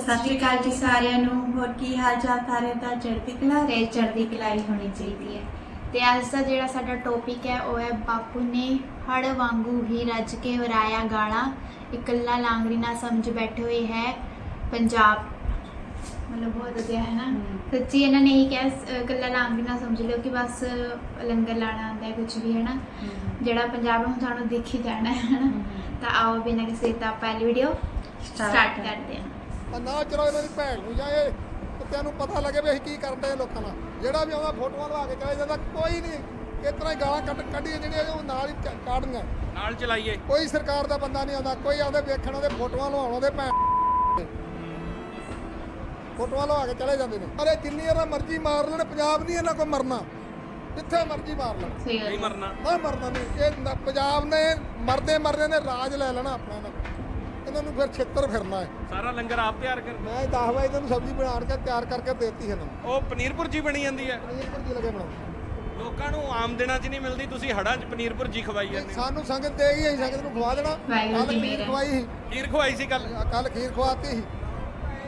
ਸਤਿ ਸ਼੍ਰੀ ਅਕਾਲ ਜੀ ਸਾਰਿਆਂ ਨੂੰ। ਹੋਰ ਕੀ ਹਾਲ ਚਾਲ ਸਾਰਿਆਂ ਦਾ ਚੜ੍ਹਦੀ ਕਲਾ ਰੇ ਚੜ੍ਹਦੀ ਕਲਾਈ ਹੋਣੀ ਚਾਹੀਦੀ ਹੈ। ਤੇ ਅੱਜ ਦਾ ਜਿਹੜਾ ਸਾਡਾ ਟੌਪਿਕ ਹੈ ਉਹ ਹੈ ਬਾਪੂ ਨੇ ਹੜ ਵਾਂਗੂ ਹੀ ਰੱਜ ਕੇ ਵਰਾਇਆ ਗਾਲਾਂ। ਇਕੱਲਾ ਲਾਂਗੜੀ ਨਾ ਸਮਝ ਬੈਠੇ ਹੋਏ ਹੈ ਪੰਜਾਬ। ਮਤਲਬ ਬਹੁਤ ਵਧੀਆ ਹੈ ਨਾ? ਹਮ। ਸੱਚੀ ਇਹਨਾਂ ਨੇ ਹੀ ਕਿਹਾ ਸ- ਇਕੱਲਾ ਲਾਂਗੜੀ ਨਾ ਸਮਝ ਲਿਓ ਕਿ ਬਸ ਲੰਗਰ ਲਾਣਾ ਆਉਂਦਾ ਹੈ ਕੁਝ ਵੀ ਹੈ ਨਾ? ਜਿਹੜਾ ਪੰਜਾਬ ਨੂੰ ਤੁਹਾਨੂੰ ਦਿਖ ਜਾਣਾ ਹੈ ਨਾ? ਤਾਂ ਆਓ ਬਿਨਾਂ ਕਿਸੇ ਤਾਂ ਪਹਿਲੀ ਵੀਡੀਓ ਸਟਾਰਟ ਕਰਦੇ ਹਾਂ। ਨਾ ਚਲੋ ਇਹਨਾਂ ਦੀ ਭੈਣ ਨੂੰ ਜਾਏ ਕੁੱਤਿਆਂ ਨੂੰ ਪਤਾ ਲੱਗੇ ਵੀ ਅਸੀਂ ਕੀ ਕਰਨ ਦੇ ਲੋਕਾਂ ਨਾਲ। ਜਿਹੜਾ ਵੀ ਆਉਂਦਾ ਫੋਟੋਆਂ ਲਵਾ ਕੇ ਚਲੇ ਜਾਂਦਾ ਕੋਈ ਨਹੀਂ। ਇਸ ਤਰ੍ਹਾਂ ਹੀ ਗਾਲਾਂ ਕੱਢ ਕੱਢੀਆਂ ਜਿਹੜੀਆਂ ਉਹ ਨਾਲ ਹੀ ਕਾਢੀਆਂ ਨਾਲ ਚਲਾਈਏ। ਕੋਈ ਸਰਕਾਰ ਦਾ ਬੰਦਾ ਨਹੀਂ ਆਉਂਦਾ ਕੋਈ ਆਉਂਦੇ ਵੇਖਣ ਉਹਦੇ ਫੋਟੋਆਂ ਲਵਾਉਣ ਉਹਦੇ ਭੈਣ। ਫੋਟੋਆਂ ਲਵਾ ਕੇ ਚਲੇ ਜਾਂਦੇ ਨੇ। ਅਰੇ ਜਿੰਨੀ ਇਹਨਾਂ ਮਰਜ਼ੀ ਮਾਰ ਲੈਣ ਪੰਜਾਬ ਨਹੀਂ ਇਹਨਾਂ ਕੋਲ ਮਰਨਾ। ਜਿੱਥੇ ਮਰਜ਼ੀ ਮਾਰ ਲੈਣ। ਨਹੀਂ ਮਰਨਾ। ਨਾ ਮਰਨਾ ਨਹੀਂ। ਇਹ ਪੰਜਾਬ ਨੇ ਮਰਦੇ ਮਰਦੇ ਨੇ ਰਾਜ ਲੈ ਲੈਣਾ ਆਪਣਾ ਇਹਨਾਂ ਇਹਨਾਂ ਨੂੰ ਫਿਰ ਛਿੱਤਰ ਫਿਰਨਾ ਹੈ। ਸਾਰਾ ਲੰਗਰ ਆਪ ਤਿਆਰ ਕਰ ਮੈਂ 10 ਵਜੇ ਤੁਹਾਨੂੰ ਸਬਜ਼ੀ ਬਣਾ ਕੇ ਤਿਆਰ ਕਰਕੇ ਦੇਤੀ ਇਹਨਾਂ ਨੂੰ। ਉਹ ਪਨੀਰ ਭੁਰਜੀ ਬਣੀ ਜਾਂਦੀ ਹੈ। ਪਨੀਰ ਭੁਰਜੀ ਲਗੇ ਬਣਾਉਣ ਲੋਕਾਂ ਨੂੰ ਆਮ ਦਿਨਾਂ 'ਚ ਨਹੀਂ ਮਿਲਦੀ ਤੁਸੀਂ ਹੜਾਂ 'ਚ ਪਨੀਰ ਭੁਰਜੀ ਖਵਾਈ ਜਾਂਦੇ ਹੋ। ਸਾਨੂੰ ਸੰਗਤ ਦੇ ਗਈ ਅਸੀਂ ਸੰਗਤ ਨੂੰ ਖਵਾ ਦੇਣਾ। ਕੱਲ ਖੀਰ। ਖਵਾਈ ਸੀ। ਖੀਰ ਖਵਾਈ ਸੀ ਕੱਲ ਕੱਲ ਖੀਰ ਖਵਾਤੀ ਸੀ।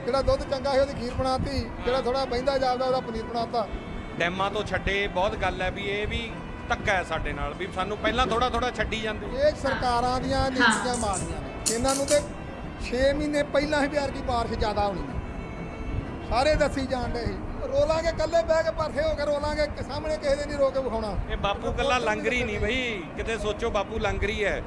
ਜਿਹੜਾ ਦੁੱਧ ਚੰਗਾ ਸੀ ਉਹਦੀ ਖੀਰ ਬਣਾਤੀ। ਜਿਹੜਾ ਥੋੜਾ ਬਹਿੰਦਾ ਜਾਪਦਾ ਉਹਦਾ ਪਨੀਰ ਬਣਾਤਾ। ਡੈਮਾਂ ਤੋਂ ਛੱਡੇ ਬਹੁਤ ਗੱਲ ਹੈ ਵੀ ਇਹ ਵੀ ਧੱਕਾ ਹੈ ਸਾਡੇ ਨਾਲ ਵੀ ਸਾਨੂੰ ਪਹਿਲਾਂ ਥੋੜਾ ਥੋੜਾ ਛੱਡੀ ਜਾਂਦੇ। ਇਹ ਸਰਕਾਰਾਂ ਦੀਆਂ ਨੀਤੀਆਂ ਮਾਰੀਆਂ ਨੇ। ਇਹਨਾਂ ਨੂੰ ਤੇ 6 ਮਹੀਨੇ ਪਹਿਲਾਂ ਹੀ ਪਿਆਰ ਦੀ ਬਾਰਿਸ਼ ਜ਼ਿਆਦਾ ਹੋਣੀ ਹੈ। ਸਾਰੇ ਦੱਸੀ ਜਾਣ ਦੇ ਰੋਲਾਂਗੇ ਕੱਲੇ ਬਹਿ ਕੇ ਪਰਸੇ ਹੋ ਕੇ ਰੋਲਾਂਗੇ ਸਾਹਮਣੇ ਕਿਸੇ ਦੇ ਨਹੀਂ ਰੋ ਕੇ ਵਿਖਾਉਣਾ। ਇਹ ਬਾਪੂ ਕੱਲਾ ਲੰਗਰੀ ਨਹੀਂ ਬਈ। ਕਿਤੇ ਸੋਚੋ, ਬਾਪੂ ਲੰਗਰੀ ਹੈ।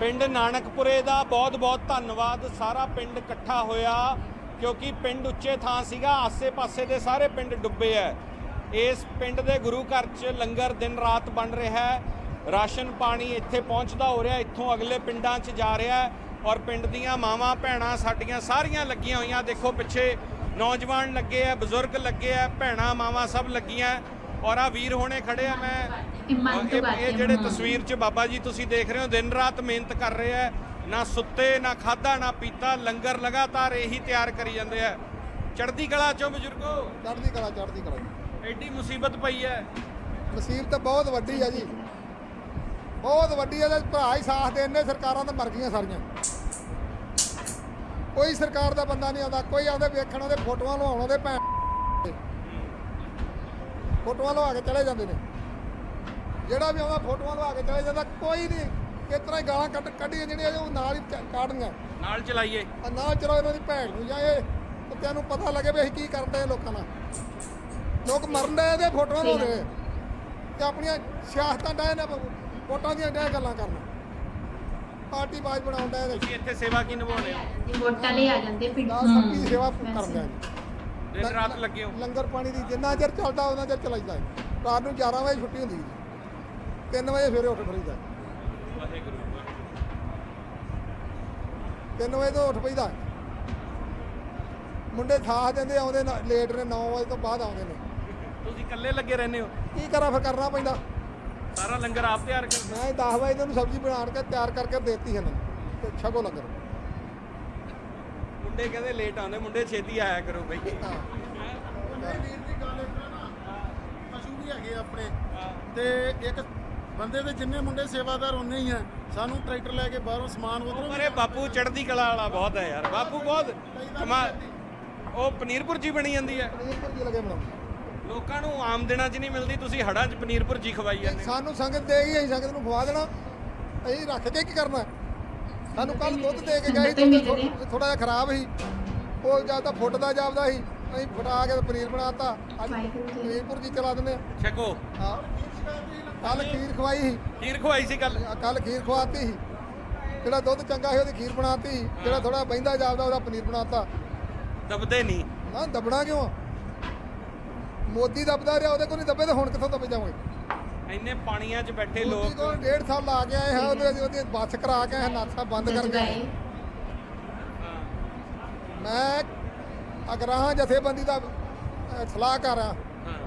ਪਿੰਡ ਨਾਨਕਪੁਰੇ ਦਾ ਬਹੁਤ-ਬਹੁਤ ਧੰਨਵਾਦ। ਸਾਰਾ ਪਿੰਡ ਇਕੱਠਾ ਹੋਇਆ, ਕਿਉਂਕਿ ਪਿੰਡ ਉੱਚੇ ਥਾਂ ਸੀਗਾ, ਆਸੇ-ਪਾਸੇ ਦੇ ਸਾਰੇ ਪਿੰਡ ਡੁੱਬੇ ਐ ਇਸ ਪਿੰਡ ਦੇ ਗੁਰੂ ਘਰ 'ਚ ਲੰਗਰ ਦਿਨ ਰਾਤ ਬਣ ਰਿਹਾ ਹੈ। ਰਾਸ਼ਨ ਪਾਣੀ ਇੱਥੇ ਪਹੁੰਚਦਾ ਹੋ ਰਿਹਾ ਇੱਥੋਂ ਅਗਲੇ ਪਿੰਡਾਂ 'ਚ ਜਾ ਰਿਹਾ ਔਰ ਪਿੰਡ ਦੀਆਂ ਮਾਵਾਂ ਭੈਣਾਂ ਸਾਡੀਆਂ ਸਾਰੀਆਂ ਲੱਗੀਆਂ ਹੋਈਆਂ। ਦੇਖੋ ਪਿੱਛੇ ਨੌਜਵਾਨ ਲੱਗੇ ਆ ਬਜ਼ੁਰਗ ਲੱਗੇ ਆ ਭੈਣਾਂ ਮਾਵਾਂ ਸਭ ਲੱਗੀਆਂ। ਔਰ ਆ ਵੀਰ ਹੋਣੇ ਖੜੇ ਆ ਮੈਂ ਇਹ- ਜਿਹੜੇ। ਤਸਵੀਰ 'ਚ ਬਾਬਾ ਜੀ ਤੁਸੀਂ ਦੇਖ ਰਹੇ ਹੋ ਦਿਨ ਰਾਤ ਮਿਹਨਤ ਕਰ ਰਹੇ ਆ ਨਾ ਸੁੱਤੇ ਨਾ ਖਾਦਾ ਨਾ ਪੀਤਾ ਲੰਗਰ ਲਗਾਤਾਰ ਇਹੀ ਤਿਆਰ ਕਰੀ ਜਾਂਦੇ ਆ। ਚੜ੍ਹਦੀ ਕਲਾ ਚੋਂ ਬਜ਼ੁਰਗੋ। ਚੜ੍ਹਦੀ ਕਲਾ ਚੜ੍ਹਦੀ ਕਲਾ ਐਡੀ ਮੁਸੀਬਤ ਪਈ ਹੈ। ਮੁਸੀਬਤ ਬਹੁਤ ਵੱਡੀ ਆ ਜੀ। ਬਹੁਤ ਵੱਡੀ ਤੇ ਭਰਾ ਹੀ ਸਾਥ ਦੇਣ ਨੇ ਸਰਕਾਰਾਂ ਤਾਂ ਮਰ ਗਈਆਂ ਸਾਰੀਆਂ। ਕੋਈ ਸਰਕਾਰ ਦਾ ਬੰਦਾ ਨਹੀਂ ਆਉਂਦਾ ਕੋਈ ਆਉਂਦੇ ਵੇਖਣ ਉਹਦੇ ਫੋਟੋਆਂ ਲਵਾਉਣ ਉਹਦੇ ਭੈਣ ਫੋਟੋਆਂ ਲਵਾ ਕੇ ਚਲੇ ਜਾਂਦੇ ਨੇ। ਜਿਹੜਾ ਵੀ ਆਉਂਦਾ ਫੋਟੋਆਂ ਲਵਾ ਕੇ ਚਲੇ ਜਾਂਦਾ ਕੋਈ ਨਹੀਂ ਇਸ ਤਰ੍ਹਾਂ ਗਾਲਾਂ ਕੱਢ ਕੱਢੀਆਂ ਜਿਹੜੀਆਂ ਉਹ ਨਾਲ ਹੀ ਕਾਢੀਆਂ। ਨਾਲ ਚਲਾਈਏ। ਆ ਨਾ ਚਲੋ ਇਹਨਾਂ ਦੀ ਭੈਣ ਨੂੰ ਜਾਏ ਕੁੱਤਿਆਂ ਨੂੰ ਪਤਾ ਲੱਗੇ ਵੀ ਅਸੀਂ ਕੀ ਕਰਨ ਦੇ ਲੋਕਾਂ ਨਾਲ। ਲੋਕ ਮਰਨ ਦੇ ਇਹਦੇ ਫੋਟੋਆਂ ਰਹੇ ਤੇ ਆਪਣੀਆਂ ਸਿਆਸਤਾਂ ਡਾਏ ਨੇ ਵੋਟਾਂ ਦੀਆਂ ਡਾਏ ਗੱਲਾਂ ਕਰਨ। ਪਾਰਟੀ ਬਾਜ ਬਣਾਉਣ ਨੇ ਤੁਸੀਂ ਇੱਥੇ ਸੇਵਾ ਕੀ ਨਿਭਾਉਣੇ ਹੋ? ਵੋਟਾਂ ਲਈ ਆ ਜਾਂਦੇ ਪਿੰਡ ਨਾ ਸਭ ਦੀ ਸੇਵਾ ਕਰਨ ਦੇ ਦਿਨ ਰਾਤ ਲੱਗੇ ਹੋ। ਲੰਗਰ ਪਾਣੀ ਦੀ ਜਿੰਨਾ ਚਿਰ ਚੱਲਦਾ ਉਹਨਾਂ ਚਿਰ ਚਲਾਈਦਾ ਹੈ। ਰਾਤ ਨੂੰ 11 ਵਜੇ ਛੁੱਟੀ ਹੁੰਦੀ ਹੈ 3 ਵਜੇ ਸਵੇਰੇ ਉੱਠ ਖੜੀਦਾ ਵਾਹਿਗੁਰੂ 3 ਵਜੇ ਤੋਂ ਉੱਠ ਪਈਦਾ ਮੁੰਡੇ ਸਾਥ ਦਿੰਦੇ ਆਉਂਦੇ ਨਾ- ਲੇਟ ਨੇ 9 ਵਜੇ ਤੋਂ ਬਾਅਦ ਆਉਂਦੇ ਨੇ। ਤੁਸੀਂ ਇਕੱਲੇ ਲੱਗੇ ਰਹਿੰਦੇ ਹੋ? ਕੀ ਕਰਾਂ ਫਿਰ ਕਰਨਾ ਪੈਂਦਾ। ਸਾਰਾ ਲੰਗਰ ਆਪ ਤਿਆਰ ਕਰ ਮੈਂ 10 ਵਜੇ ਤੁਹਾਨੂੰ ਸਬਜ਼ੀ ਬਣਾ ਕੇ ਤਿਆਰ ਕਰਕੇ ਦੇਤੀ ਹੈ ਨਾ। ਤੇ ਛਕੋ ਲੰਗਰ। ਮੁੰਡੇ ਕਹਿੰਦੇ ਲੇਟ ਆਉਂਦੇ ਮੁੰਡੇ ਛੇਤੀ ਆਇਆ ਕਰੋ ਬਈ। ਵੀਰ ਦੀ ਗੱਲ ਇਸ ਤਰ੍ਹਾਂ ਨਾ ਪਸ਼ੂ ਵੀ ਹੈਗੇ ਆ ਆਪਣੇ। ਤੇ ਇੱਕ ਬੰਦੇ ਦੇ ਜਿੰਨੇ ਮੁੰਡੇ ਸੇਵਾਦਾਰ ਉਨੇ ਹੀ ਆ। ਸਾਨੂੰ ਟਰੈਕਟਰ ਲੈ ਕੇ ਬਾਹਰੋਂ ਸਮਾਨ ਉਧਰੋਂ ਅਰੇ ਬਾਪੂ ਚੜ੍ਹਦੀ ਕਲਾ ਵਾਲਾ ਬਹੁਤ ਹੈ ਯਾਰ। ਬਾਪੂ ਬਹੁਤ ਉਹ ਪਨੀਰ ਭੁਰਜੀ ਬਣੀ ਜਾਂਦੀ ਹੈ। ਪਨੀਰ ਭੁਰਜੀ ਲਗੇ ਬਣਾਉਣ ਲੋਕਾਂ ਨੂੰ ਆਮ ਦਿਨਾਂ 'ਚ ਨਹੀਂ ਮਿਲਦੀ ਤੁਸੀਂ ਹੜਾਂ 'ਚ ਪਨੀਰ ਭੁਰਜੀ ਖਵਾਈ ਜਾਂਦੇ ਹੋ। ਸਾਨੂੰ ਸੰਗਤ ਦੇ ਗਈ ਅਸੀਂ ਸੰਗਤ ਨੂੰ ਖਵਾ ਦੇਣਾ। ਅਸੀਂ ਰੱਖ ਕੇ ਕੀ ਕਰਨਾ? ਸਾਨੂੰ ਕੱਲ ਦੁੱਧ ਦੇ ਕੇ ਗਏ ਹੀ ਨੇ। ਥੋੜਾ ਜਿਹਾ ਖਰਾਬ ਸੀ। ਉਹ ਜਾਂ ਤਾਂ ਫੁੱਟਦਾ ਜਾਪਦਾ ਸੀ ਅਸੀਂ ਫੁਟਾ ਕੇ ਪਨੀਰ ਬਣਾਤਾ। ਅੱਜ। ਪਨੀਰ ਭੁਰਜੀ ਚਲਾ ਦਿੰਦੇ ਆ। ਛਕੋ। ਹਾਂ। ਕੱਲ ਖੀਰ ਖਵਾਈ ਸੀ। ਖੀਰ ਖਵਾਈ ਸੀ ਕੱਲ ਕੱਲ ਖੀਰ ਖਵਾਤੀ ਸੀ। ਜਿਹੜਾ ਦੁੱਧ ਚੰਗਾ ਸੀ ਉਹਦੀ ਖੀਰ ਬਣਾਤੀ। ਜਿਹੜਾ ਥੋੜਾ ਬਹਿੰਦਾ ਜਾਪਦਾ ਉਹਦਾ ਪਨੀਰ ਬਣਾਤਾ। ਦਬਦੇ ਨਹੀਂ। ਨਾ ਦਬਣਾ ਕਿਉਂ? ਆ? ਮੋਦੀ ਦਬਦਾ ਰਿਹਾ ਉਹਦੇ ਕੋਲ ਨਹੀਂ ਦਬੇ ਤੇ ਹੁਣ ਕਿੱਥੋਂ ਦਬੇ ਜਾਵਾਂਗੇ? ਇੰਨੇ ਪਾਣੀਆਂ 'ਚ ਬੈਠੇ ਮੋਦੀ ਲੋਕ। ਕੋਲ ਡੇਢ ਸਾਲ ਲਾ ਕੇ ਆਏ ਹਾਂ ਉਹਦੇ ਉਹਦੀ ਬੱਸ ਕਰਾ ਕੇ ਆਏ ਨਾਥਾ ਬੰਦ ਕਰਕੇ ਆਏ। ਮੈਂ ਅਗਰਾਹਾਂ ਜਥੇਬੰਦੀ ਦਾ ਸਲਾਹਕਾਰ ਆ। ਹਾਂ।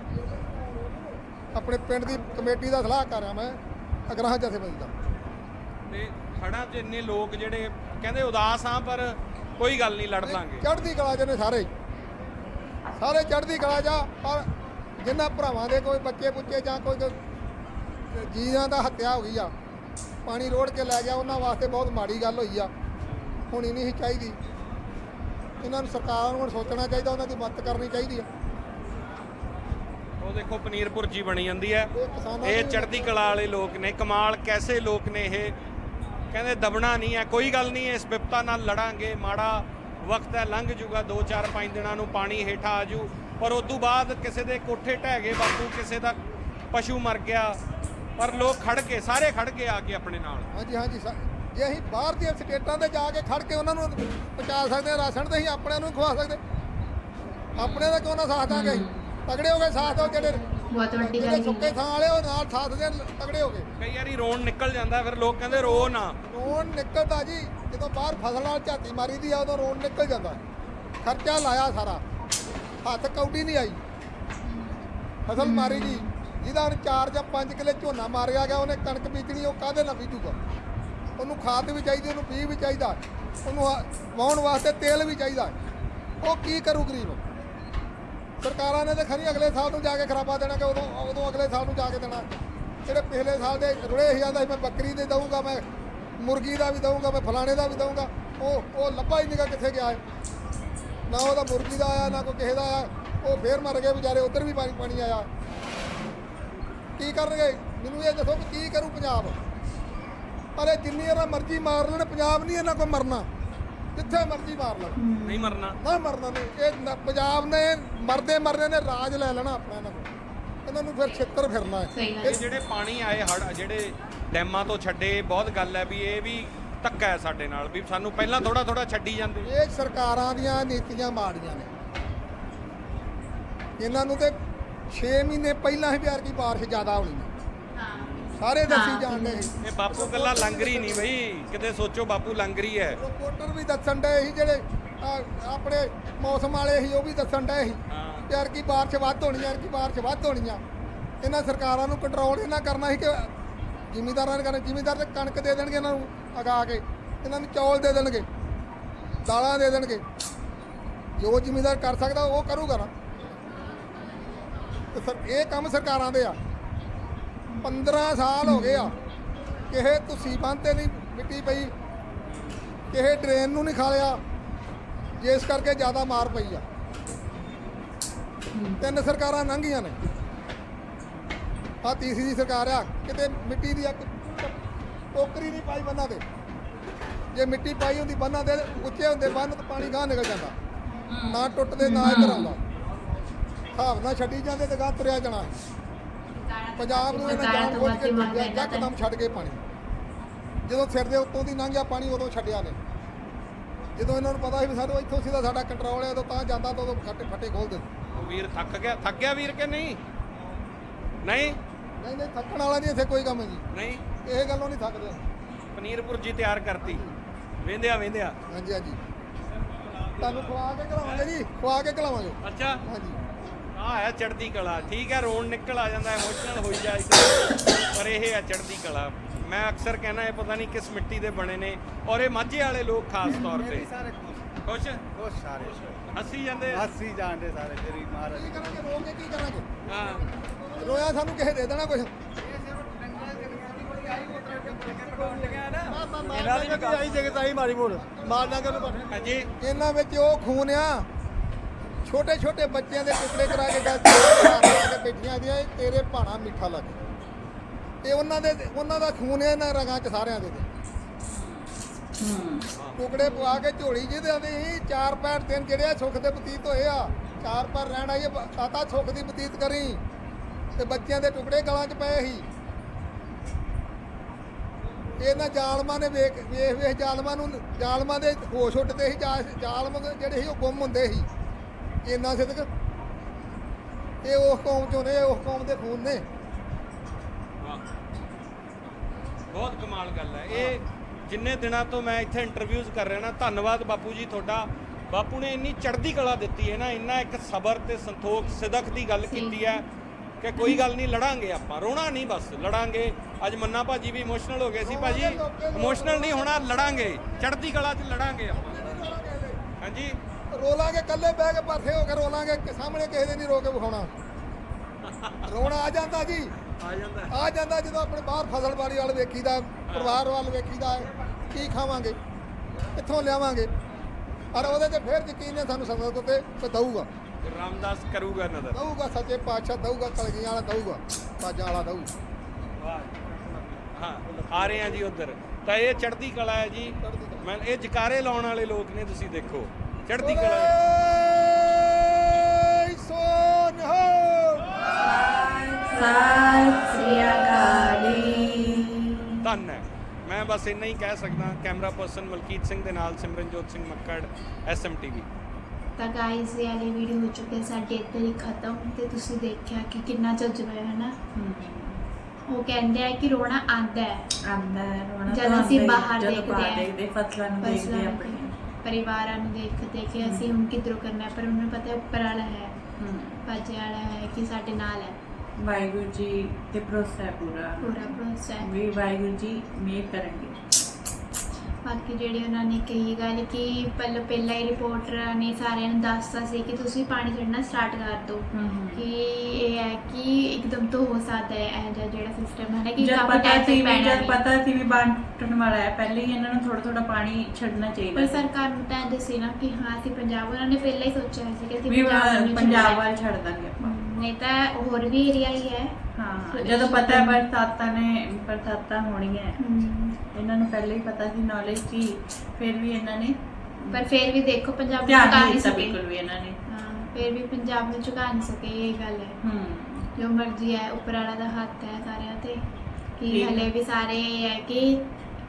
ਆਪਣੇ ਪਿੰਡ ਦੀ ਕਮੇਟੀ ਦਾ ਸਲਾਹਕਾਰ ਆ ਮੈਂ ਅਗਰਾਹਾਂ ਜਥੇਬੰਦੀ ਦਾ। ਤੇ ਹੜਾਂ 'ਚ ਇੰਨੇ ਲੋਕ ਜਿਹੜੇ ਕਹਿੰਦੇ ਉਦਾਸ ਆ ਪਰ ਕੋਈ ਗੱਲ ਨਹੀਂ ਲੜ ਲਾਂਗੇ। ਚੜ੍ਹਦੀ ਕਲਾ ਚ ਨੇ ਸਾਰੇ। ਹੀ। ਸਾਰੇ ਚੜ੍ਹਦੀ ਕਲਾ ਜਾ ਪਰ ਜਿਨ੍ਹਾਂ ਭਰਾਵਾਂ ਦੇ ਕੋਈ ਬੱਚੇ ਬੁੱਚੇ ਜਾਂ ਕੋਈ ਜੀਆਂ ਦਾ ਹੱਤਿਆ ਹੋ ਗਈ ਆ ਪਾਣੀ ਰੋੜ ਕੇ ਲੈ ਗਿਆ ਉਹਨਾਂ ਵਾਸਤੇ ਬਹੁਤ ਮਾੜੀ ਗੱਲ ਹੋਈ ਆ। ਹੋਣੀ ਨਹੀਂ ਸੀ ਚਾਹੀਦੀ। ਇਹਨਾਂ ਨੂੰ ਸਰਕਾਰ ਨੂੰ ਹੁਣ ਸੋਚਣਾ ਚਾਹੀਦਾ ਉਹਨਾਂ ਦੀ ਮਦਦ ਕਰਨੀ ਚਾਹੀਦੀ ਆ। ਉਹ ਦੇਖੋ ਪਨੀਰ ਭੁਰਜੀ ਬਣੀ ਜਾਂਦੀ ਹੈ। ਇਹ ਚੜ੍ਹਦੀ ਕਲਾ ਵਾਲੇ ਲੋਕ ਨੇ ਕਮਾਲ ਕੈਸੇ ਲੋਕ ਨੇ ਇਹ। ਕਹਿੰਦੇ ਦਬਣਾ ਨਹੀਂ ਹੈ ਕੋਈ ਗੱਲ ਨਹੀਂ ਇਸ ਵਿਪਤਾ ਨਾਲ ਲੜਾਂਗੇ ਮਾੜਾ ਵਕਤ ਹੈ ਲੰਘ ਜੂਗਾ 2 4 5 ਦਿਨਾਂ ਨੂੰ ਪਾਣੀ ਹੇਠਾਂ ਆ ਜੂ। ਪਰ ਉਸ ਤੋਂ ਬਾਅਦ ਕਿਸੇ ਦੇ ਕੋਠੇ ਢਹਿ ਗਏ ਬਾਪੂ ਕਿਸੇ ਦਾ ਪਸ਼ੂ ਮਰ ਗਿਆ। ਪਰ ਲੋਕ ਖੜ ਕੇ ਸਾਰੇ ਖੜ ਕੇ ਆ ਕੇ ਆਪਣੇ ਨਾਲ। ਹਾਂਜੀ ਹਾਂਜੀ ਸਾ- ਜੇ ਅਸੀਂ ਬਾਹਰ ਦੀਆਂ ਸਟੇਟਾਂ ਤੇ ਜਾ ਕੇ ਖੜ ਕੇ ਉਹਨਾਂ ਨੂੰ ਪਹੁੰਚਾ ਸਕਦੇ ਹਾਂ ਰਾਸ਼ਨ ਤੇ ਅਸੀਂ ਆਪਣਿਆਂ ਨੂੰ ਖਵਾ ਸਕਦੇ ਆਪਣੇ ਦਾ ਕਿਉਂ ਨਾ ਸਾਥ ਦਾਂਗੇ? ਤਗੜੇ ਹੋ ਗਏ ਸਾਥ ਦਿਓ ਜਿਹੜੇ ਬਹੁਤ ਵੱਡੀ ਗੱਲ ਸੁੱਕੇ ਹੈ। ਥਾਂ ਵਾਲੇ ਉਹ ਨਾਲ ਸਾਥ ਦੇਣ ਤਗੜੇ ਹੋ ਗਏ। ਕਈ ਵਾਰੀ ਰੋਣ ਨਿਕਲ ਜਾਂਦਾ ਫਿਰ ਲੋਕ ਕਹਿੰਦੇ ਰੋ ਨਾ। ਰੋਣ ਨਿਕਲਦਾ ਜੀ। ਜਦੋਂ ਬਾਹਰ ਫਸਲ ਨਾਲ ਝਾਤੀ ਮਾਰੀ ਦੀ ਆ ਉਦੋਂ ਰੋਣ ਨਿਕਲ ਜਾਂਦਾ। ਖਰਚਾ ਲਾਇਆ ਸਾਰਾ। ਹੱਥ ਕੌਡੀ ਨਹੀਂ ਆਈ। ਫਸਲ ਮਾਰੀ ਗਈ। ਜਿਹਦਾ ਹੁਣ 4 ਜਾਂ 5 ਕਿਲੇ ਝੋਨਾ ਮਾਰਿਆ ਗਿਆ ਉਹਨੇ ਕਣਕ ਬੀਜਣੀ ਉਹ ਕਾਹਦੇ ਨਾਲ ਬੀਜੂਗਾ? ਉਹਨੂੰ ਖਾਦ ਵੀ ਚਾਹੀਦੀ ਉਹਨੂੰ ਬੀਜ ਵੀ ਚਾਹੀਦਾ। ਉਹਨੂੰ ਵਾਹੁਣ ਵਾਸਤੇ ਤੇਲ ਵੀ ਚਾਹੀਦਾ। ਉਹ ਕੀ ਕਰੂ ਗਰੀਬ? ਸਰਕਾਰਾਂ ਨੇ ਤਾਂ ਖਰੀ ਅਗਲੇ ਸਾਲ ਨੂੰ ਜਾ ਕੇ ਖਰਾਬਾ ਦੇਣਾ ਕਿ ਉਦੋਂ ਉਦੋਂ ਅਗਲੇ ਸਾਲ ਨੂੰ ਜਾ ਕੇ ਦੇਣਾ। ਜਿਹੜੇ ਪਿਛਲੇ ਸਾਲ ਦੇ ਰੁੜੇ ਸੀ ਜਾਂਦਾ ਸੀ ਮੈਂ ਬੱਕਰੀ ਦੇ ਦਊਂਗਾ ਮੈਂ ਮੁਰਗੀ ਦਾ ਵੀ ਦਊਂਗਾ ਮੈਂ ਫਲਾਣੇ ਦਾ ਵੀ ਦਊਂਗਾ। ਉਹ ਉਹ ਲੱਭਾ ਹੀ ਨਹੀਂਗਾ ਕਿੱਥੇ ਗਿਆ ਨਾ ਉਹਦਾ ਮੁਰਗੀ ਦਾ ਆਇਆ ਨਾ ਕੋਈ ਕਿਸੇ ਦਾ ਆਇਆ। ਉਹ ਫੇਰ ਮਰ ਗਏ ਵਿਚਾਰੇ ਉਧਰ ਵੀ ਪਾਣੀ ਪਾਣੀ ਆਇਆ। ਕੀ ਕਰਨਗੇ? ਮੈਨੂੰ ਇਹ ਦੱਸੋ ਕਿ ਕੀ ਕਰੂ ਪੰਜਾਬ? ਇਹ ਜਿੰਨੀ ਇਹਨਾਂ ਮਰਜ਼ੀ ਮਾਰ ਲੈਣ ਪੰਜਾਬ ਨਹੀਂ ਇਹਨਾਂ ਕੋਲ ਮਰਨਾ। ਜਿੱਥੇ ਮਰਜ਼ੀ ਮਾਰ ਲੈਣ। ਨਹੀਂ ਮਰਨਾ। ਨਾ ਮਰਨਾ ਨਹੀਂ ਇਹ ਪੰਜਾਬ ਨੇ ਮਰਦੇ ਮਰਦੇ ਨੇ ਰਾਜ ਲੈ ਲੈਣਾ ਆਪਣਾ ਇਹਨਾਂ ਇਹਨਾਂ ਨੂੰ ਫਿਰ ਛਿੱਤਰ ਫਿਰਨਾ ਹੈ। ਇਹ ਜਿਹੜੇ ਪਾਣੀ ਆਏ ਹੜ ਜਿਹੜੇ ਡੈਮਾਂ ਤੋਂ ਛੱਡੇ ਬਹੁਤ ਗੱਲ ਹੈ ਵੀ ਇਹ ਵੀ ਧੱਕਾ ਹੈ ਸਾਡੇ ਨਾਲ ਵੀ ਸਾਨੂੰ ਪਹਿਲਾਂ ਥੋੜਾ ਥੋੜਾ ਛੱਡੀ ਜਾਂਦੇ। ਇਹ ਸਰਕਾਰਾਂ ਦੀਆਂ ਨੀਤੀਆਂ ਮਾੜੀਆਂ ਨੇ। ਇਹਨਾਂ ਨੂੰ ਤੇ 6 ਮਹੀਨੇ ਪਹਿਲਾਂ ਹੀ ਪਿਆਰ ਕੀ ਬਾਰਿਸ਼ ਜ਼ਿਆਦਾ ਹੋਣੀ ਹੈ। ਸਾਰੇ ਦੱਸੀ ਜਾਣਦੇ ਸੀ। ਇਹ ਬਾਪੂ ਕੱਲਾ ਲੰਗਰੀ ਨਹੀਂ ਬਈ। ਕਿਤੇ ਸੋਚੋ ਬਾਪੂ ਲੰਗਰੀ ਹੈ। ਰਿਪੋਰਟਰ ਵੀ ਦੱਸਣ ਡਏ ਸੀ ਜਿਹੜੇ ਆਪਣੇ ਮੌਸਮ ਵਾਲੇ ਸੀ ਉਹ ਵੀ ਦੱਸਣ ਡਏ ਸੀ। ਹਾਂ ਯਾਰ ਕੀ ਬਾਰਿਸ਼ ਵੱਧ ਹੋਣੀ ਯਾਰ ਕੀ ਬਾਰਿਸ਼ ਵੱਧ ਹੋਣੀ ਆ। ਇਹਨਾਂ ਸਰਕਾਰਾਂ ਨੂੰ ਕੰਟਰੋਲ ਇਹਨਾਂ ਕਰਨਾ ਸੀ ਕਿ ਜ਼ਿਮੀਦਾਰਾਂ ਨੇ ਕਰਨਾ, ਜ਼ਿਮੀਦਾਰ ਤੇ ਕਣਕ ਦੇ ਦੇਣਗੇ ਇਹਨਾਂ ਨੂੰ ਅਗਾ ਕੇ, ਇਹਨਾਂ ਨੂੰ ਚੌਲ ਦੇ ਦੇਣਗੇ, ਦਾਲਾਂ ਦੇ ਦੇਣਗੇ। ਜੋ ਜ਼ਿਮੀਂਦਾਰ ਕਰ ਸਕਦਾ, ਉਹ ਕਰੂਗਾ ਨਾ। ਤੇ ਸਰ, ਇਹ ਕੰਮ ਸਰਕਾਰਾਂ ਦੇ ਆ। 15 ਸਾਲ ਹੋ ਗਏ ਆ ਕਿਸੇ ਤੁਸੀਂ ਬੰਦ ਤੇ ਨਹੀਂ ਮਿੱਟੀ ਪਈ ਕਿਸੇ ਡਰੇਨ ਨੂੰ ਨਹੀਂ ਖਾ ਲਿਆ ਜਿਸ ਕਰਕੇ ਜ਼ਿਆਦਾ ਮਾਰ ਪਈ ਆ। ਤਿੰਨ ਸਰਕਾਰਾਂ ਲੰਘੀਆਂ ਨੇ। ਆ ਤੀਸਰੀ ਸਰਕਾਰ ਆ, ਕਿਤੇ ਮਿੱਟੀ ਦੀ ਇੱਕ ਟੋਕਰੀ ਨਹੀਂ ਪਾਈ ਬੰਨਾਂ ਤੇ। ਜੇ ਮਿੱਟੀ ਪਾਈ ਹੁੰਦੀ ਬੰਨਾਂ ਦੇ ਉੱਚੇ ਹੁੰਦੇ ਬੰਨ ਤਾਂ ਪਾਣੀ ਗਾਹ ਨਿਕਲ ਜਾਂਦਾ। ਨਾ ਟੁੱਟਦੇ, ਨਾ ਇੱਧਰ ਆਉਂਦਾ ਹਿਸਾਬ ਨਾਲ ਛੱਡੀ ਜਾਂਦੇ ਤੇ ਗਾਹ ਤੁਰਿਆ ਜਾਣਾ। ਪੰਜਾਬ ਨੂੰ ਇਹਨਾਂ ਜਾਣ ਬੁੱਝ ਕੇ ਡੁੱਬਿਆ ਛੱਡ ਕੇ ਪਾਣੀ। ਜਦੋਂ ਸਿਰ ਦੇ ਉੱਤੋਂ ਦੀ ਲੰਘਿਆ ਪਾਣੀ ਉਦੋਂ ਛੱਡਿਆ ਨੇ। ਜਦੋਂ ਇਹਨਾਂ ਨੂੰ ਪਤਾ ਸੀ ਵੀ ਸਾਡੇ ਇੱਥੋਂ ਸਿੱਧਾ ਸਾਡਾ ਕੰਟਰੋਲ ਹੈ ਉਦੋਂ ਤਾਂ ਜਾਂਦਾ ਤਾਂ ਉਦੋਂ ਫੱਟੇ ਫੱਟੇ ਖੋਲ ਦਿੰਦੇ। ਉਹ ਵੀਰ ਥੱਕ ਗਿਆ ਥੱਕ ਗਿਆ ਵੀਰ ਕਿ ਨਹੀਂ? ਨਹੀਂ? ਨਹੀਂ ਨਹੀਂ ਥੱਕਣ ਵਾਲਾ ਨਹੀਂ ਇੱਥੇ ਕੋਈ ਕੰਮ ਜੀ ਨਹੀਂ? ਇਹ ਗੱਲੋਂ ਨਹੀਂ ਥੱਕਦੇ। ਪਨੀਰ ਭੁਰਜੀ ਤਿਆਰ ਕਰਤੀ। ਵੇਂਦਿਆ ਵੇਂਦਿਆ। ਹਾਂਜੀ ਹਾਂਜੀ। ਤੁਹਾਨੂੰ ਖਵਾ ਕੇ ਖਿਲਾਵਾਂਗੇ ਜੀ ਖਵਾ ਕੇ ਖਿਲਾਵਾਂਗੇ ਅੱਛਾ। ਹਾਂਜੀ। ਆ ਹੈ ਚੜ੍ਹਦੀ ਕਲਾ। ਠੀਕ ਹੈ ਰੋਣ ਨਿਕਲ ਆ ਜਾਂਦਾ ਇਮੋਸ਼ਨਲ ਹੋਈ ਜਾਈਦਾ ਪਰ ਇਹ ਹੈ ਚੜ੍ਹਦੀ ਕਲਾ। ਮੈਂ ਅਕਸਰ ਕਹਿੰਦਾ ਇਹ ਪਤਾ ਨਹੀਂ ਕਿਸ ਮਿੱਟੀ ਦੇ ਬਣੇ ਨੇ ਔਰ ਇਹ ਮਾਝੇ ਵਾਲੇ ਲੋਕ ਖਾਸ ਤੌਰ ਤੇ। ਸਾਰੇ ਖੁਸ਼ ਖੁਸ਼? ਸਾਰੇ। ਹੱਸੀ ਜਾਂਦੇ? ਹਾਸੀ ਜਾਣਦੇ ਸਾਰੇ ਤੇਰੀ ਮਹਾਰਾਜ ਕੀ ਕਰਾਂਗੇ ਰੋ ਕੇ ਕੀ ਕਰਾਂਗੇ? ਹਾਂ। ਰੋਇਆ ਸਾਨੂੰ ਕਿਸੇ ਦੇ ਦੇਣਾ ਕੁਝ ਇਹਨਾਂ ਦੀ ਵੀ ਆਈ ਜਗਤ ਆਈ ਮਾਰੀ ਮੋੜ ਮਾਰ ਲਾਂਗੇ ਨੂੰ ਹਾਂਜੀ। ਇਹਨਾਂ ਵਿੱਚ ਉਹ ਖੂਨ ਆ। ਛੋਟੇ ਛੋਟੇ ਬੱਚਿਆਂ ਦੇ ਟੁਕੜੇ ਕਰਾ ਕੇ ਗੱਲ ਕੇ ਬੈਠੀਆਂ ਦੀਆਂ ਇਹ ਤੇਰੇ ਭਾਣਾ ਮਿੱਠਾ ਲੱਗੇ। ਇਹ ਉਹਨਾਂ ਦੇ ਉਹਨਾਂ ਦਾ ਖੂਨ ਹੈ ਇਹਨਾਂ ਰਗਾਂ 'ਚ ਸਾਰਿਆਂ ਦੇ ਤੇ। ਟੁਕੜੇ ਪਵਾ ਕੇ ਝੋਲੀ ਜਿਹਦੇ ਆਂਦੇ ਸੀ ਚਾਰ ਪੈਰ ਦਿਨ ਜਿਹੜੇ ਆ ਸੁੱਖ ਦੇ ਬਤੀਤ ਹੋਏ ਆ। ਚਾਰ ਪੈਰ ਰਹਿਣ ਆਈਏ ਤਾਤਾ ਸੁੱਖ ਦੀ ਬਤੀਤ ਕਰੀ। ਤੇ ਬੱਚਿਆਂ ਦੇ ਟੁਕੜੇ ਗਲਾਂ 'ਚ ਪਏ ਸੀ। ਇਹਨਾਂ ਜ਼ਾਲਮਾਂ ਨੇ ਵੇਖ ਵੇਖ ਵੇਖ ਜ਼ਾਲਮਾਂ ਨੂੰ ਜ਼ਾਲਮਾਂ ਦੇ ਹੋਸ਼ ਉੱਡਦੇ ਸੀ ਜਾ- ਜ਼ਾਲਮ ਜਿਹੜੇ ਸੀ ਉਹ ਗੁੰਮ ਹੁੰਦੇ ਸੀ। ਇੰਨਾ ਸਿਦਕ ਇਹ ਉਸ ਕੌਮ ਚੋਂ ਨੇ ਇਹ ਉਸ ਕੌਮ ਦੇ ਖੂਨ ਨੇ। ਬਹੁਤ ਕਮਾਲ ਗੱਲ ਹੈ। ਇਹ ਜਿੰਨੇ ਦਿਨਾਂ ਤੋਂ ਮੈਂ ਇੱਥੇ ਇੰਟਰਵਿਊਜ਼ ਕਰ ਰਿਹਾ ਨਾ ਧੰਨਵਾਦ ਬਾਪੂ ਜੀ ਤੁਹਾਡਾ। ਬਾਪੂ ਨੇ ਇੰਨੀ ਚੜ੍ਹਦੀ ਕਲਾ ਦਿੱਤੀ ਹੈ ਨਾ ਇੰਨਾ ਇੱਕ ਸਬਰ ਤੇ ਸੰਤੋਖ ਸਿਦਕ ਦੀ ਗੱਲ ਕੀਤੀ ਹੈ ਕਿ ਕੋਈ ਗੱਲ ਨਹੀਂ ਲੜਾਂਗੇ ਆਪਾਂ ਰੋਣਾ ਨਹੀਂ ਬਸ ਲੜਾਂਗੇ। ਅੱਜ ਮੰਨਾ ਭਾਜੀ ਵੀ ਇਮੋਸ਼ਨਲ ਹੋ ਗਏ ਸੀ ਭਾਜੀ। ਇਮੋਸ਼ਨਲ ਨਹੀਂ ਹੋਣਾ ਲੜਾਂਗੇ ਚੜ੍ਹਦੀ ਕਲਾ 'ਚ ਲੜਾਂਗੇ ਆਪਾਂ। ਹਾਂਜੀ। ਰੋਲਾਂਗੇ ਕੱਲੇ ਬਹਿ ਕੇ ਪਾਸੇ ਹੋ ਕੇ ਰੋਲਾਂਗੇ ਕਿ ਸਾਹਮਣੇ ਕਿਸੇ ਦੇ ਨਹੀਂ ਰੋ ਕੇ ਵਿਖਾਉਣਾ। ਰੋਣਾ ਆ ਜਾਂਦਾ ਜੀ। ਆ ਜਾਂਦਾ। ਆ ਜਾਂਦਾ ਜਦੋਂ ਆਪਣੇ ਬਾਹਰ ਫਸਲਬਾੜੀ ਵਾਲ ਵੇਖੀਦਾ ਪਰਿਵਾਰ ਵੱਲ ਵੇਖੀਦਾ ਕੀ ਖਾਵਾਂਗੇ ਕਿੱਥੋਂ ਲਿਆਵਾਂਗੇ। ਔਰ ਉਹਦੇ ਤੇ ਫਿਰ ਯਕੀਨ ਹੈ ਸਾਨੂੰ ਸੰਗਤ ਉੱਤੇ ਤੇ ਦਊਗਾ। ਰਾਮਦਾਸ ਕਰੂਗਾ ਨਦਰ ਦਊਗਾ ਸੱਚੇ ਪਾਤਸ਼ਾਹ ਦਊਗਾ ਕਲਗੀਆਂ ਵਾਲਾ ਦਊਗਾ ਬਾਜਾਂ ਵਾਲਾ ਦਊਗਾ ਹਾਂ ਆ ਰਹੇ ਆ ਜੀ ਉਧਰ। ਤਾਂ ਇਹ ਚੜ੍ਹਦੀ ਕਲਾ ਹੈ ਜੀ। ਮੈਂ ਇਹ ਜਕਾਰੇ ਲਾਉਣ ਵਾਲੇ ਲੋਕ ਨੇ ਤੁਸੀਂ ਦੇਖੋ। ਚੜ੍ਹਦੀ ਕਲਾ ਹੈ। ਓਏ ਸੋਨ ਹੋ ਸਤਿ ਸ੍ਰੀ ਅਕਾਲ ਧੰਨ ਹੈ। ਮੈਂ ਬਸ ਇੰਨਾ ਹੀ ਕਹਿ ਸਕਦਾ ਕੈਮਰਾ ਪਰਸਨ ਮਲਕੀਤ ਸਿੰਘ ਦੇ ਨਾਲ ਸਿਮਰਨਜੋਤ ਸਿੰਘ ਮੱਕੜ ਐਸਐਮਟੀਵੀ ਤਾਂ ਗਾਇਸ ਇਹ ਵਾਲੀ ਵੀਡੀਓ ਹੋ ਚੁੱਕੀ ਹੈ ਸਾਡੇ ਇੱਧਰ ਹੀ ਖਤਮ ਤੇ ਤੁਸੀਂ ਦੇਖਿਆ ਕਿ ਕਿੰਨਾ ਜਜ਼ਬਾ ਹੈ ਨਾ? ਉਹ ਕਹਿੰਦੇ ਆ ਕਿ ਰੋਣਾ ਆਂਦਾ ਹੈ। ਆਂਦਾ ਹੈ ਰੋਣਾ ਜਦ ਅਸੀਂ ਬਾਹਰ ਦੇਖਦੇ ਹਾਂ। ਦੇਖਦੇ ਫਸਲਾਂ ਨੂੰ ਫਸਲਾਂ ਦੇਖਦੇ ਨੂੰ ਆਪਣੀਆਂ ਪਰਿਵਾਰਾਂ ਨੂੰ ਦੇਖਦੇ ਕਿ ਅਸੀਂ ਹੁਣ ਕਿੱਧਰੋਂ ਕਰਨਾ ਹੈ ਪਰ ਉਹਨਾਂ ਨੂੰ ਪਤਾ ਹੈ ਉੱਪਰ ਵਾਲਾ ਹੈ। ਹਮ, ਬਾਜੇ ਵਾਲਾ ਹੈ ਕਿ ਸਾਡੇ ਨਾਲ ਹੈ। ਵਾਹਿਗੁਰੂ ਜੀ ਤੇ ਭਰੋਸਾ ਹੈ ਪੂਰਾ ਪੂਰਾ ਭਰੋਸਾ ਹੈ ਵੀ ਵਾਹਿਗੁਰੂ ਜੀ ਮੇਰ ਕਰਨਗੇ ਬਾਕੀ ਜਿਹੜੀ ਉਹਨਾਂ ਨੇ ਕਹੀ ਗੱਲ ਕਿ ਪਹਿਲਾਂ ਪਹਿਲਾਂ ਹੀ ਰਿਪੋਰਟਰਾਂ ਨੇ ਸਾਰਿਆਂ ਨੂੰ ਦੱਸਤਾ ਸੀ ਕਿ ਤੁਸੀਂ ਪਾਣੀ ਛੱਡਣਾ ਸਟਾਰਟ ਕਰ ਦਿਓ ਕਿ ਇਹ ਹੈ ਕਿ ਇੱਕਦਮ ਤੋਂ ਹੋ ਸਕਦਾ ਹੈ ਇਹ ਜਿਹਾ ਜਿਹੜਾ ਸਿਸਟਮ ਹੈ ਨਾ ਕਿ ਜਦ ਪਤਾ ਸੀ ਵੀ ਜਦ। ਪਤਾ ਸੀ ਵੀ ਬਾਂਧ ਟੁੱਟਣ ਵਾਲਾ ਹੈ ਪਹਿਲੇ ਹੀ ਇਹਨਾਂ ਨੂੰ ਥੋੜਾ ਥੋੜਾ ਪਾਣੀ ਛੱਡਣਾ ਪਰ ਚਾਹੀਦਾ ਸੀ। ਸਰਕਾਰ ਨੂੰ ਤਾਂ ਦੱਸੇ ਨਾ ਕਿ ਹਾਂ ਅਸੀਂ ਪੰਜਾਬ ਉਹਨਾਂ ਨੇ ਪਹਿਲਾਂ ਹੀ ਸੋਚਿਆ ਸੀ ਕਿ ਅਸੀਂ ਪੰਜਾਬ ਨੂੰ ਪੰਜਾਬ। ਵੱਲ ਛੱਡ ਦਾਂਗੇ ਆਪਾਂ ਨਹੀਂ ਤਾਂ ਹੋਰ ਵੀ ਏਰੀਆ ਹੀ ਹੈ। ਹਾਂ ਜਦੋਂ ਪਤਾ ਹੈ ਬਰਸਾਤਾਂ ਨੇ ਬਰਸਾਤਾਂ ਹੋਣੀਆਂ ਹੈ, ਹਮ, ਇਹਨਾਂ ਨੂੰ ਪਹਿਲੇ ਹੀ ਪਤਾ ਸੀ ਨੌਲੇਜ ਸੀ ਫਿਰ ਵੀ ਇਹਨਾਂ ਨੇ ਪਰ ਫਿਰ ਵੀ ਦੇਖੋ ਪੰਜਾਬ ਨੂੰ ਧਿਆਨ ਝੁਕਾ ਨਹੀਂ ਨਹੀਂ ਦਿੱਤਾ ਸਕੇ। ਬਿਲਕੁਲ ਵੀ ਇਹਨਾਂ ਨੇ। ਹਾਂ ਫਿਰ ਵੀ ਪੰਜਾਬ ਨੂੰ ਝੁਕਾ ਨਹੀਂ ਸਕੇ ਇਹ ਗੱਲ ਹੈ। ਹੂੰ। ਜੋ ਮਰਜ਼ੀ ਹੈ ਉੱਪਰ ਵਾਲਾ ਦਾ ਹੱਥ ਹੈ ਸਾਰਿਆਂ ਤੇ। ਕਿ ਠੀਕ ਹੈ। ਹਲੇ ਵੀ ਸਾਰੇ ਇਹ ਹੈ ਕਿ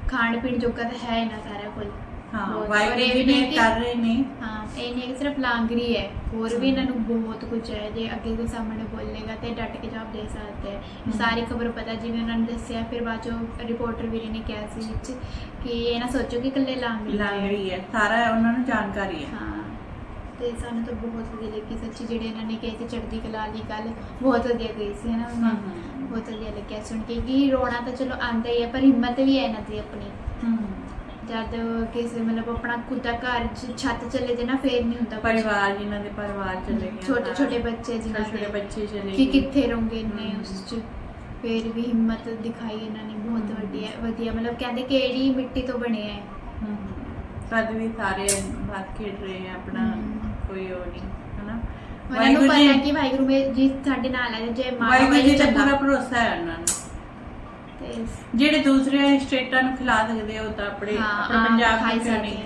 ਖਾਣ ਪੀਣ ਜੋਗਾ ਤਾਂ ਹੈ ਨਾ ਸਾਰਿਆਂ ਕੋਲ ਹਾਂ ਬਹੁਤ- ਵਾਹਿਗੁਰੂ ਜੀ ਵੀ ਨੇ ਕਰ ਰਹੇ ਨੇ ਹਾਂ ਇਹ ਨਹੀਂ ਕਿ ਸਿਰਫ ਲਾਂਗਰੀ ਹੈ ਹੋਰ ਵੀ ਇਹਨਾਂ ਨੂੰ ਬਹੁਤ ਕੁਝ ਹੈ ਜੇ ਅੱਗੇ ਕੋਈ ਸਾਹਮਣੇ ਬੋਲੇਗਾ ਤੇ ਡਟ ਕੇ ਜਵਾਬ ਦੇ ਸਕਦੇ ਹੈ। ਸਾਰੀ ਖਬਰ ਪਤਾ ਜਿਵੇਂ ਉਹਨਾਂ ਨੇ ਦੱਸਿਆ ਫਿਰ ਬਾਅਦ ਚੋਂ ਰਿਪੋਰਟਰ ਵੀਰੇ ਨੇ ਕਿਹਾ ਸੀ ਵਿੱਚ ਕਿ ਇਹ ਨਾ ਸੋਚੋ ਕਿ ਇਕੱਲੇ ਲਾਂਗਰੀ। ਲਾਂਗਰੀ ਹੈ ਸਾਰਾ ਉਹਨਾਂ ਨੂੰ ਜਾਣਕਾਰੀ ਹੈ ਹਾਂ ਤੇ ਸਾਨੂੰ ਤਾਂ ਬਹੁਤ ਵਧੀਆ ਲੱਗੀ ਸੱਚੀ ਜਿਹੜੇ ਇਹਨਾਂ ਨੇ ਕਹੀ ਸੀ ਚੜ੍ਹਦੀ ਕਲਾ ਵਾਲੀ ਗੱਲ ਬਹੁਤ ਵਧੀਆ ਗਈ ਸੀ ਹਨਾ ਉਹਨਾਂ। ਬਹੁਤ ਵਧੀਆ ਲੱਗਿਆ ਸੁਣ ਕੇ ਕਿ ਰੋਣਾ ਤਾਂ ਚਲੋ ਆਂਦਾ ਹੀ ਹੈ ਪਰ ਹਿੰਮਤ ਵੀ ਹੈ ਇਹਨਾਂ ਦੀ ਆਪਣੀ ਹੂੰ ਜਦ ਕਿਸੇ ਮਤਲਬ ਆਪਣਾ ਖੁਦ ਦਾ ਘਰ ਚ- ਛੱਤ ਚੱਲੇ ਜੇ ਨਾ ਫੇਰ ਨਹੀਂ ਹੁੰਦਾ ਕੁਛ। ਪਰਿਵਾਰ ਜਿਨ੍ਹਾਂ ਦੇ ਪਰਿਵਾਰ ਚਲੇ ਗਏ ਛੋਟੇ ਛੋਟੇ ਬੱਚੇ ਜਿਨ੍ਹਾਂ ਛੋਟੇ ਦੇ ਬੱਚੇ ਚਲੇ ਕਿ ਗਏ ਕਿੱਥੇ ਰਹੋਗੇ ਇੰਨੇ ਹਮ। ਉਸ ਚ ਫੇਰ ਵੀ ਹਿੰਮਤ ਦਿਖਾਈ ਇਹਨਾਂ ਨੇ ਬਹੁਤ ਹਮ। ਵੱਡੀ ਹੈ ਵਧੀਆ ਮਤਲਬ ਕਹਿੰਦੇ ਕਿਹੜੀ ਮਿੱਟੀ ਤੋਂ ਬਣੇ ਹੈ ਹੂੰ ਤਦ ਵੀ ਸਾਰੇ ਬਾਤ ਖੇਡ ਰਹੇ ਆ ਆਪਣਾ ਹਮ। ਕੋਈ ਉਹ ਨਹੀਂ ਹਨਾ ਉਹਨਾਂ ਨੂੰ ਪਤਾ ਹੈ ਕਿ ਵਾਹਿਗੁਰੂ ਮੇ ਜੀ ਸਾਡੇ ਨਾਲ ਹੈ ਜੇ ਮਾੜਾ ਵਾਹਿਗੁਰੂ ਜੀ ਚੰਗਾ ਪੂਰਾ ਭਰੋਸਾ ਹੈ ਉਹਨਾਂ ਨੂੰ ਤੇ ਜਿਹੜੇ ਦੂਸਰੇ ਸਟੇਟਾਂ ਨੂੰ ਖਿਲਾ ਸਕਦੇ ਉਹ ਤਾਂ ਆਪਣੇ ਹਾਂ, ਆਪਣੇ ਆਪ ਪੰਜਾਬ ਖਾਈ ਨੂੰ ਕਿਉਂ ਸਕਦੇ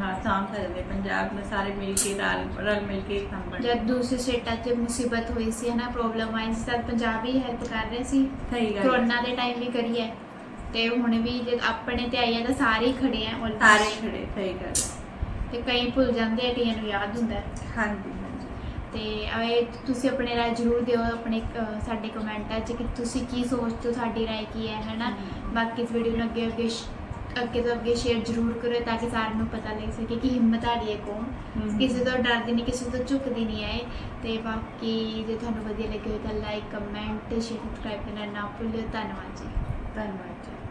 ਹਾਂ ਸਾਂਭ ਸਕਦੇ ਪੰਜਾਬ ਨੇ ਸਾਰੇ ਮਿਲ ਕੇ ਰਲ ਰਲ ਮਿਲ ਕੇ ਸਾਂਭਣ। ਜਦ ਦੂਸਰੇ ਸਟੇਟਾਂ 'ਚ ਮੁਸੀਬਤ ਹੋਈ ਸੀ ਹੈ ਨਾ ਪ੍ਰੋਬਲਮ ਆਈ ਸੀ ਤਦ ਪੰਜਾਬ ਹੀ ਹੈਲਪ ਕਰ ਰਹੇ ਸੀ। ਸਹੀ ਗੱਲ ਹੈ। ਕਰੋਨਾ ਦੇ ਟਾਈਮ ਵੀ ਕਰੀ ਹੈ। ਤੇ ਹੁਣ ਵੀ ਜਦ ਆਪਣੇ ਤੇ ਆਈ ਹੈ ਤਾਂ ਸਾਰੇ ਹੀ ਖੜੇ ਆ। ਸਾਰੇ ਖੜੇ ਸਹੀ ਗੱਲ ਹੈ। ਤੇ ਕਈ ਭੁੱਲ ਜਾਂਦੇ ਆ ਕਈਆਂ ਨੂੰ ਯਾਦ ਹੁੰਦਾ ਹੈ। ਹਾਂਜੀ। ਤੇ ਇਹ ਤੁਸੀਂ ਆਪਣੇ ਰਾਏ ਜ਼ਰੂਰ ਦਿਓ ਆਪਣੇ ਅਹ, ਸਾਡੇ ਕਮੈਂਟਾਂ 'ਚ ਕਿ ਤੁਸੀਂ ਕੀ ਸੋਚਦੇ ਹੋ ਸਾਡੀ ਰਾਏ ਕੀ ਹੈ ਹੈਨਾ। ਬਾਕੀ ਇਸ ਵੀਡੀਓ ਨੂੰ ਅੱਗੇ ਅੱਗੇ ਸ਼- ਅੱਗੇ ਤੋਂ ਅੱਗੇ ਸ਼ੇਅਰ ਜ਼ਰੂਰ ਕਰੋ ਤਾਂ ਕਿ ਸਾਰਿਆਂ ਨੂੰ ਪਤਾ ਲੱਗ ਸਕੇ ਕਿ ਹਿੰਮਤ ਆੜੀ ਹੈ ਕੌਣ। ਕਿਸੇ ਤੋਂ ਡਰਦੀ ਨਹੀਂ ਕਿਸੇ ਤੋਂ ਝੁਕਦੀ ਨਹੀਂ ਹੈ ਤੇ ਬਾਕੀ ਜੇ ਤੁਹਾਨੂੰ ਵਧੀਆ ਲੱਗੇ ਤਾਂ ਲਾਈਕ ਕਮੈਂਟ ਤੇ ਸ਼ੇਅਰ ਸਬਸਕ੍ਰਾਈਬ ਕਰਨਾ ਨਾ ਭੁੱਲਿਓ। ਧੰਨਵਾਦ ਜੀ। ਧੰਨਵਾਦ ਜੀ।